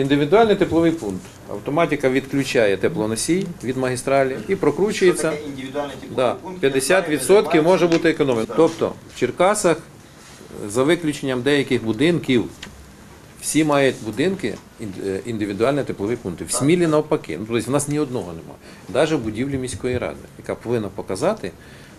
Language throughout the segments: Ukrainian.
індивідуальний тепловий пункт. Автоматика відключає теплоносій від магістралі і прокручується. Індивідуальний тепловий пункт? 50% може бути економія. Тобто в Черкасах, за виключенням деяких будинків, всі мають будинки е, індивідуальні теплові пункти. В Смілі навпаки. Ну, тобто в нас ні одного немає. Навіть в будівлі міської ради, яка повинна показати.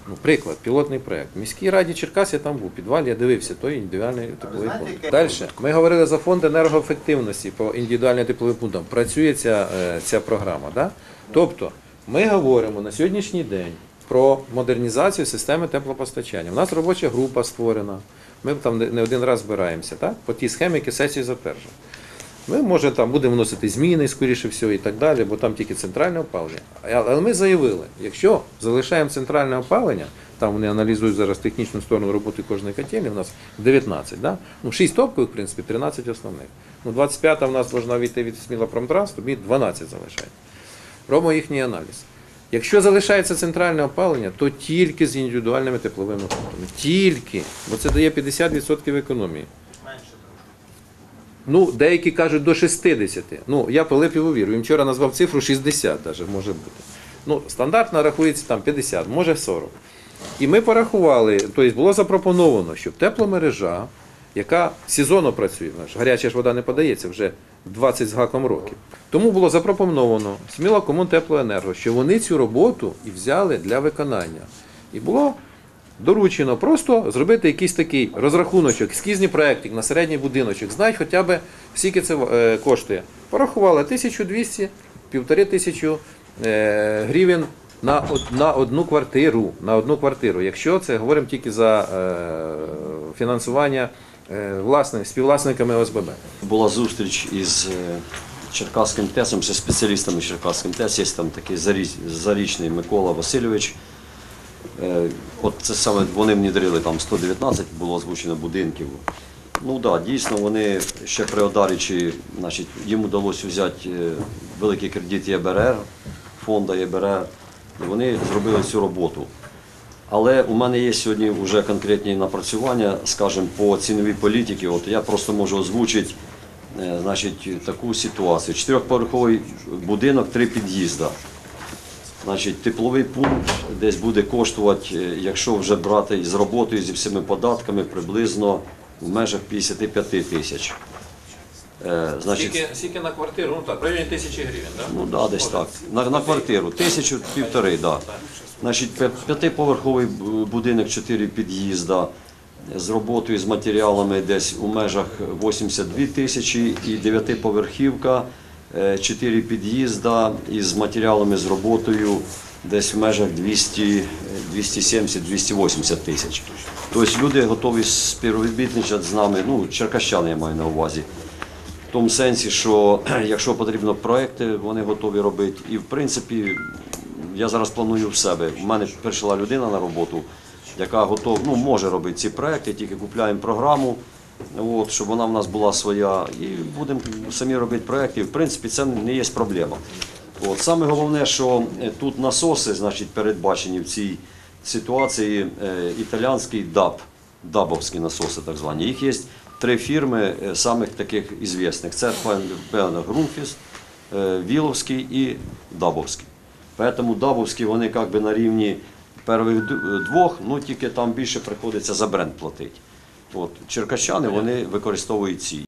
Ну, приклад, пілотний проєкт. В міській раді Черкас я там був, у підвалі, я дивився, той індивідуальний тепловий пункт. Далі. Ми говорили за фонд енергоефективності по індивідуальним тепловим пунктам. Працює ця, е, ця програма. Да? Тобто, ми говоримо на сьогоднішній день про модернізацію системи теплопостачання. У нас робоча група створена. Ми там не не один раз збираємося, так? по тій схемі, які сесії затверджують. Ми, може, там будемо вносити зміни, скоріше всього, і так далі, бо там тільки центральне опалення. Але ми заявили, якщо залишаємо центральне опалення, там вони аналізують зараз технічну сторону роботи кожної котельні, у нас 19, да? ну 6 топкових, в принципі, 13 основних. Ну, 25 у нас повинна війти від Сміла Промтранс, тобі 12 залишається. Робимо їхній аналіз. Якщо залишається центральне опалення, то тільки з індивідуальними тепловими пунктами. Тільки. Бо це дає 50% економії. Ну, деякі кажуть до 60. Ну, я Пилипіву вірю. Він вчора назвав цифру 60 даже, може бути. Ну, стандартно рахується там 50, може 40. І ми порахували, тобто було запропоновано, щоб тепломережа, яка сезонно працює, гаряча ж вода не подається вже 20 з гаком років. Тому було запропоновано сміло Комунтеплоенерго, що вони цю роботу і взяли для виконання. І було доручено просто зробити якийсь такий розрахуночок, ескізний проєктик на середній будиночок, знай хоча б скільки це е, коштує. Порахували 1200, півтори тисячі е, гривень на, на одну квартиру. На одну квартиру. Якщо це говоримо тільки за е, фінансування власне, співвласниками ОСББ. Була зустріч із Черкаським ТЕСом, ще спеціалістами Черкаським ТЕС, є там такий заріч- зарічний Микола Васильович. Е, От це саме вони внедрили там 119 було озвучено будинків. Ну так, да, дійсно, вони ще при Одаричі, значить, їм вдалося взяти е, великий кредит ЄБРР, фонду ЄБРР, і вони зробили цю роботу. Але у мене є сьогодні вже конкретні напрацювання, скажімо, по ціновій політиці. От я просто можу озвучити е, значить, таку ситуацію. Чотирьохповерховий будинок, три під'їзда. Значить, тепловий пункт десь буде коштувати, е, якщо вже брати з роботою, зі всіми податками, приблизно в межах 55 тисяч. Е, Значить, Скільки, на квартиру? Ну так, в районі тисячі гривень, так? Ну да, десь так. На, на квартиру. Тисячу півтори, да. Значить, п'я- п'ятиповерховий б- будинок, чотири під'їзда з роботою, з матеріалами десь у межах 82 тисячі і дев'ятиповерхівка, е, чотири під'їзда із матеріалами з роботою десь в межах 200, е, 270-280 тисяч. Тобто люди готові співробітничати з нами, ну, черкащани я маю на увазі. В тому сенсі, що якщо потрібно проекти, вони готові робити. І в принципі, я зараз планую в себе. У мене прийшла людина на роботу, яка готова, ну, може робити ці проекти, тільки купляємо програму, от, щоб вона в нас була своя, і будемо самі робити проекти. В принципі, це не є проблема. От. Саме головне, що е, тут насоси значить, передбачені в цій ситуації е, італіянський ДАБ, дабовські насоси так звані. Їх є три фірми е, самих таких ізвісних. Це певно Грунфіст, е, Віловський і Дабовський. Тому Дабовські вони як на рівні перших двох, ну тільки там більше приходиться за бренд платити. От, черкащани вони використовують ці.